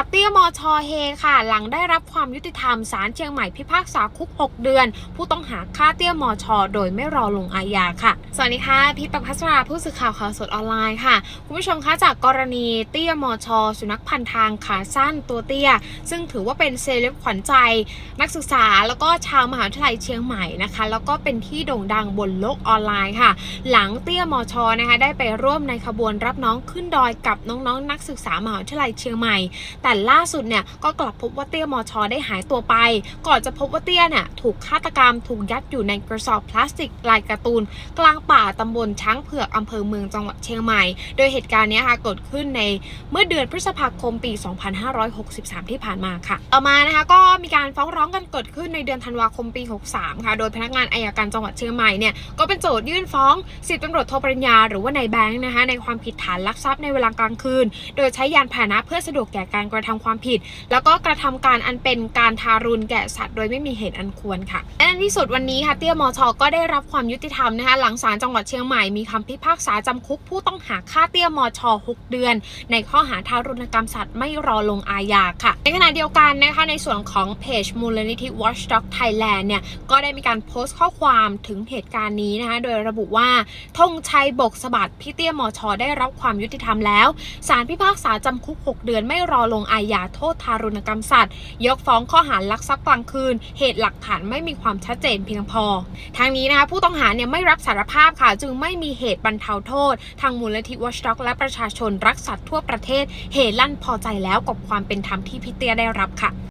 ค่ะเตี้ยมอชอเฮค่ะ หลังได้รับความยุติธรรมศาลเชียงใหม่พิพากษาคุก 6 เดือน ผู้ต้องหาฆ่าเตี้ยมอชอโดยไม่รอลงอาญาค่ะ สวัสดีค่ะพิตพัสราผู้สื่อข่าวข่าวสดออนไลน์ค่ะ คุณผู้ชมคะจากกรณีเตี้ยมอชอสุนัขพันทางขาสั้นตัวเตี้ย ซึ่งถือว่าเป็นเซเลบขวัญใจ นักศึกษาแล้วก็ชาวมหาวิทยาลัยเชียงใหม่นะคะ แล้วก็เป็นที่โด่งดังบนโลกออนไลน์ค่ะ หลังเตี้ยมอชอนะคะได้ไปร่วมในขบวนรับน้องขึ้นดอยกับน้องๆนักศึกษามหาวิทยาลัยเชียงใหม่แต่แต่ล่าสุดเนี่ยก็กลับพบว่าเตี้ยมอชอได้หายตัวไป ก่อนจะพบว่าเตี้ยเนี่ยถูกฆาตกรรมถูกยัดอยู่ในกระสอบพลาสติกลายการ์ตูน กลางป่าตำบลช้างเผือกอำเภอเมืองจังหวัดเชียงใหม่ โดยเหตุการณ์นี้ค่ะเกิดขึ้นในเมื่อเดือนพฤษภาคมปี 2563 ที่ผ่านมาค่ะ ต่อมานะคะก็มีการฟ้องร้องกันเกิดขึ้นในเดือนธันวาคมปี 63 ค่ะ โดยพนักงานอายการจังหวัดเชียงใหม่เนี่ยก็เป็นโจทยื่นฟ้องสิบตำรวจโทปริญญาหรือว่านายแบงค์นะคะในความผิดฐานลักทรัพย์ในเวลากลางคืน โดยใช้ยานพาหนะเพื่อสะดวกแก่การกระทำความผิด แล้วก็กระทำการอันเป็นการทารุณแก่สัตว์โดยไม่มีเหตุอันควรค่ะและในที่สุดวันนี้ค่ะเตี้ยมอชอก็ได้รับความยุติธรรมนะคะหลังศาลจังหวัดเชียงใหม่มีคำพิพากษาจำคุกผู้ต้องหาฆ่าเตี้ยมอชอ6เดือน ในข้อหาทารุณกรรมสัตว์ไม่รอลงอาญาค่ะ ในขณะเดียวกันนะคะในส่วนของเพจมูลนิธิ Watchdog Thailand เนี่ยก็ได้มีการโพสต์ข้อความถึงเหตุการณ์นี้นะคะโดยระบุว่าธงชัยบกสะบัดพี่เตี้ยมอชอได้รับความยุติธรรมแล้วศาลพิพากษาจำคุก 6 เดือนไม่รอลงอาญาโทษทารุณกรรมสัตว์ ยกฟ้องข้อหาลักทรัพย์กลางคืน เหตุหลักฐานไม่มีความชัดเจนเพียงพอ ทางนี้นะคะผู้ต้องหาเนี่ยไม่รับสารภาพค่ะ จึงไม่มีเหตุบรรเทาโทษ ทางมูลนิธิวอชด็อกและประชาชนรักสัตว์ทั่วประเทศเฮลั่นพอใจแล้วกับความเป็นธรรมที่พิเตียได้รับค่ะ